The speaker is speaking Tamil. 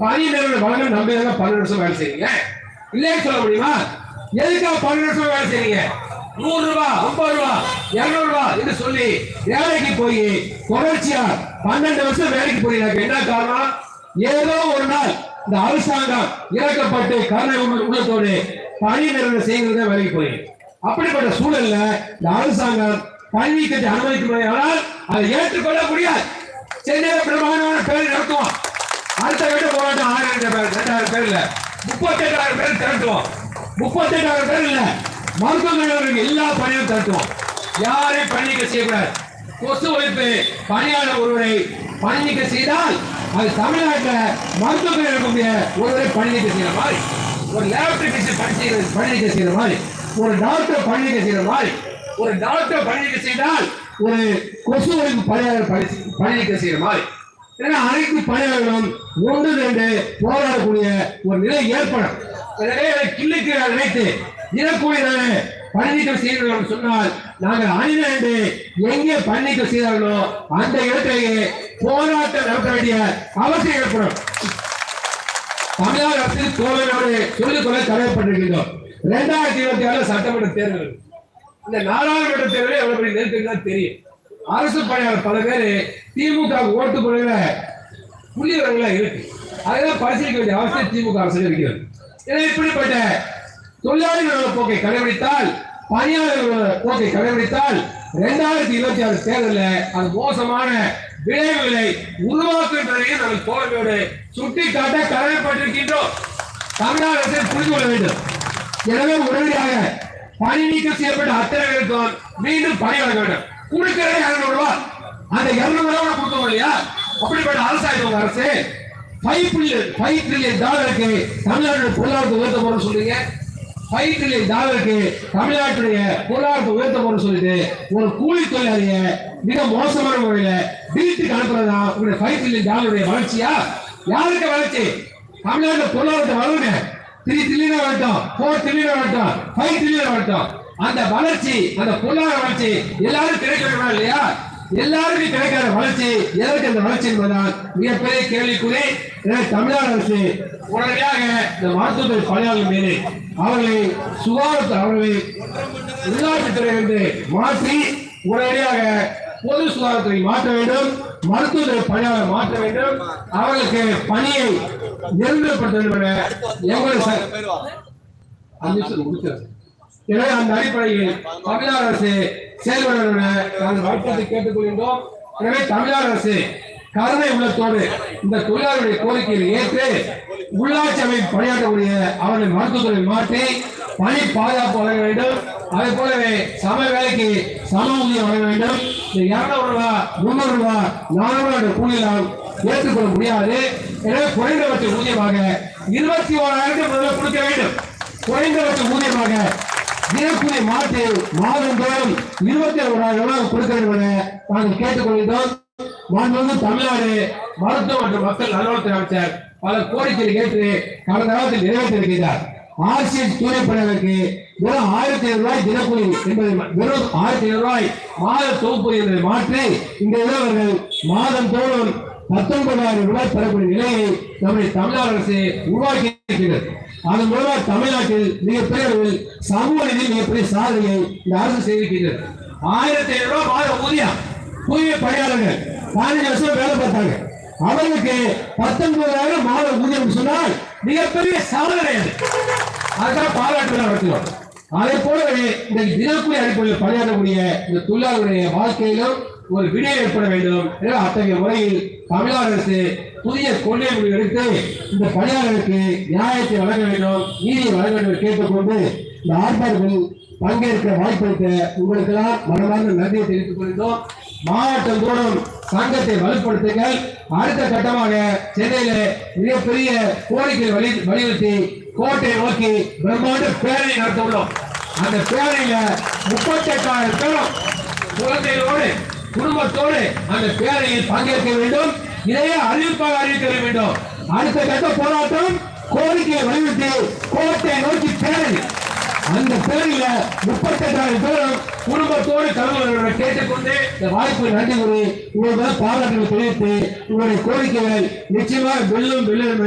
பணி நிறுவன நம்பி நம்பியாக பன்னெண்டு வருஷம் வேலை செய்யுங்க இல்லைன்னு சொல்ல முடியுமா? எதுக்காக பன்னெண்டு வருஷம் வேலை செய்யுங்க நூறு ரூபாய் ஐம்பது ரூபாய் இருநூறு ரூபாய் என்று சொல்லி வேலைக்கு போய் தொடர்ச்சியா பன்னெண்டு வருஷம் வேலைக்கு போறீங்க என்ன காரணம்? ஏதோ ஒரு நாள் இந்த அரசாங்கம் இறக்கப்பட்டு கருணை உள்ளத்தோடு பணி நிறைவு செய்கிறத வேலைக்கு போய். அப்படிப்பட்ட சூழல்ல இந்த அரசாங்கம் பணி நீக்கத்தை அனுமதிக்கணும் ஆனால் அதை ஏற்றுக்கொள்ள முடியாது. சென்னையில் பிரமாணமான அடுத்த கட்ட போராட்டம் ஆயிரம் பேர் ரெண்டாயிரம் பேர் இல்ல. முப்பத்தி எட்டாயிரம் பேர் திரட்டுவோம். முப்பத்தி எட்டாயிரம் பேர் இல்ல. மருத்துவமனைகளுக்கு எல்லா பணியும் திரட்டுவோம். யாரையும் பணி செய்யக்கூடாது. கொசு ஒழிப்பு பணியாளர் ஒருவரை பணி செய்தால் அது தமிழ்நாட்டில் மருத்துவர்கள் இருக்கக்கூடிய ஒருவரை பணி செய்கிற செய்யற மாதிரி ஒரு லேப் டெக்னீஷியன் பணி செய்யற பணி செய்யற மாதிரி ஒரு டாக்டர் பணி செய்கிற செய்யற மாதிரி ஒரு டாக்டர் பணி செய்தால் ஒரு கொசு ஒழிப்பு பணியாளர் பணி பணி செய்யற மாதிரி. ஏன்னா அனைத்து பணியாளர்களும் ஒன்று ரெண்டு போராடக்கூடிய ஒரு நிலை ஏற்படும். எனவே கிள்ளுக்கு நினைத்து தினக்கூலி பணிநீக்கம் செய்கிறோம் சொன்னால் நாங்கள் அணிநிரண்டு எங்கே பணிநீக்கம் செய்தார்களோ அந்த இடத்திலேயே போராட்டம் நடத்த வேண்டிய அவசியம் ஏற்படும். தமிழக அரசு தோழரோடு சொல்லிக்கொள்ள கடமைப்பட்டிருக்கின்றோம். இரண்டாயிரத்தி இருபத்தி ஆறு சட்டமன்ற தேர்தல். இந்த நாடாளுமன்ற தேர்தலே எவ்வளவு பெரிய நெருக்கடி தான் தெரியும். அரசு பணியாளர் பல பேர் திமுக ஓட்டு போடுகிற புள்ளிவரங்களா இருக்கு. அதெல்லாம் பரிசீலிக்க வேண்டிய அவசியம் திமுக அரசு இருக்கிறது. எனவே இப்படிப்பட்ட தொழிலாளர்களோட போக்கை கடைபிடித்தால் பணியாளர்களோட போக்கை கடைபிடித்தால் இரண்டாயிரத்தி இருபத்தி ஆறு தேர்தலில் அது மோசமான விளைவுகளை உருவாக்குன்றதையும் நாங்கள் தோல்வியோடு சுட்டி காட்ட கடமைப்பட்டிருக்கின்றோம். தமிழக அரசை புரிந்து கொள்ள வேண்டும். எனவே உடனடியாக பணி நீக்கம் செய்யப்பட்ட அத்தனை மீண்டும் பணி வழங்க வேண்டும். கொடுக்கிறதே இருநூறு ரூபாய் அந்த இருநூறு ரூபாய் கொடுத்தோம் இல்லையா? அப்படிப்பட்ட அரசாங்கம் உங்க அரசு ஃபைவ் பில்லியன் ஃபைவ் ட்ரில்லியன் டாலருக்கு தமிழ்நாடு பொருளாதாரத்தை உயர்த்த போறோம் சொல்றீங்க. ஃபைவ் ட்ரில்லியன் டாலருக்கு தமிழ்நாட்டுடைய பொருளாதாரத்தை உயர்த்த போறோம் சொல்லிட்டு ஒரு கூலி தொழிலாளிய மிக மோசமான முறையில வீட்டுக்கு அனுப்புறதா உங்களுடைய ஃபைவ் ட்ரில்லியன் டாலருடைய வளர்ச்சியா? யாருக்கு வளர்ச்சி? தமிழ்நாட்டு பொருளாதாரத்தை வளருங்க. த்ரீ ட்ரில்லியன் வரட்டும் ஃபோர் ட்ரில்லியன் வரட்டும் ஃபைவ் ட்ரில்லியன் வரட்டும் அந்த வளர்ச்சி அந்த பொருளாதார வளர்ச்சி எல்லாரும் கிடைக்க இல்லையா? எல்லாருக்கும் கிடைக்காத வளர்ச்சி எதற்கு அந்த வளர்ச்சி என்பதால் மிகப்பெரிய கேள்விக்குறி தமிழ்நாடு அரசு உடனடியாக இந்த மருத்துவத்துறை பணியாளர் மீது அவர்களை சுகாதாரத்தை அவர்களை உள்ளாட்சித்துறையிலிருந்து மாற்றி உடனடியாக பொது சுகாதாரத்துறை மாற்ற வேண்டும் மருத்துவத்துறை பணியாளர் மாற்ற வேண்டும். அவர்களுக்கு பணியை முடிச்சிடுறேன். எனவே அந்த அடிப்படையில் தமிழ்நாடு அரசு செயல்பட நாங்கள் வற்புறுத்தி கேட்டுக்கொள்கின்றோம் எனவே தமிழ்நாடு அரசு கருணை உள்ளத்தோடு இந்த தொழிலாளருடைய கோரிக்கையை ஏற்று உள்ளாட்சி அமைப்பு பணியாற்றக்கூடிய அவர்களை மருத்துவத்துறை மாற்றி பணி பாதுகாப்பு வழங்க வேண்டும். அதே போலவே சம வேலைக்கு சம ஊதியம் வழங்க வேண்டும். இந்த இரநூறு ரூபா முன்னூறு ரூபா நானூறு ரூபாய் கூலியெல்லாம் ஏற்றுக்கொள்ள முடியாது. எனவே குறைந்தபட்ச ஊதியமாக இருபத்தி ஓராயிரத்தை முதல்ல கொடுக்க வேண்டும். குறைந்தபட்ச ஊதியமாக தினக்கூலி மாற்றி மாதந்தோறும் இருபத்தி ஓராயிரம் ரூபாய் கொடுக்க வேண்டும் என நாங்கள் கேட்டுக்கொள்கிறோம் மாண்புமிகு தமிழ்நாடு மருத்துவ மற்றும் மக்கள் நல்வாழ்வுத்துறை அமைச்சர் பல கோரிக்கைகளை கேட்டு கடந்த காலத்தில் நிறைவேற்றியிருக்கிறார். ஆர்சிஎஸ் தூய்மைப்படைகளுக்கு வெறும் ஆயிரத்தி ஐநூறு ரூபாய் தினக்கூலி என்பதை வெறும் ஆயிரத்தி ஐநூறு ரூபாய் மாத தொகுப்பு என்பதை மாற்றி இந்த இளவர்கள் மாதம் தோறும் பத்தொன்பதாயிரம் ரூபாய் பெறக்கூடிய நிலையை நம்முடைய தமிழ்நாடு அரசு உருவாக்கி இருக்கிறது. அதன் மூலமாக தமிழ்நாட்டில் மிகப்பெரிய அளவில் சமூக நிதி மிகப்பெரிய சாதனையை இந்த அரசு செய்திருக்கிறது. ஆயிரத்தி ஐநூறு ரூபாய் மாத ஊதியம் தூய்மை பணியாளர்கள் பதினஞ்சு வருஷம் வேலை பார்த்தாங்க. அவர்களுக்கு பத்தொன்பதாயிரம் மாத ஊதியம் சொன்னால் மிகப்பெரிய சாதனை கிடையாது. அதுக்காக பாராட்டுகள் நடத்துவோம் அதே போலவே இந்த தினக்கூலி அடிப்படையில் பணியாற்றக்கூடிய இந்த தொழிலாளருடைய வாழ்க்கையிலும் ஒரு விடை ஏற்பட வேண்டும் என அத்தகைய முறையில் தமிழ்நாடு அரசு புதிய கொள்கை முடிவு எடுத்து இந்த பணியாளர்களுக்கு நியாயத்தை வழங்க வேண்டும் நீதியை வழங்க வேண்டும் என்று கேட்டுக்கொண்டு இந்த ஆர்ப்பாட்டத்தில் பங்கேற்க வாய்ப்பளித்த உங்களுக்கெல்லாம் மனமார்ந்த நன்றியை தெரிவித்துக் கொள்கிறோம். மாவட்டம் தோறும் சங்கத்தை வலுப்படுத்துங்கள் அடுத்த கட்டமாக சென்னையில மிகப்பெரிய கோரிக்கை வலி வலியுறுத்தி கோட்டை நோக்கி பிரம்மாண்ட பேரணி நடத்த உள்ளோம் அந்த பேரணியில முப்பத்தி எட்டாயிரம் பேரும் குழந்தைகளோடு குடும்பத்தோடு அந்த பேரணியில் பங்கேற்க வேண்டும். இதையே அறிவிப்பாக அறிவிக்க வேண்டும். அடுத்த கட்ட போராட்டம் கோரிக்கையை வலியுறுத்தி கோட்டை நோக்கி பேரணி. அந்த பேரில முப்பத்தெட்டாயிரம் பேரும் குடும்பத்தோடு கலந்து கேட்டுக்கொண்டு இந்த வாய்ப்பு நன்றி கூறி உங்களுக்கு பாராட்டுகளை தெரிவித்து உங்களுடைய கோரிக்கைகள் நிச்சயமாக வெல்லும் வெல்லும்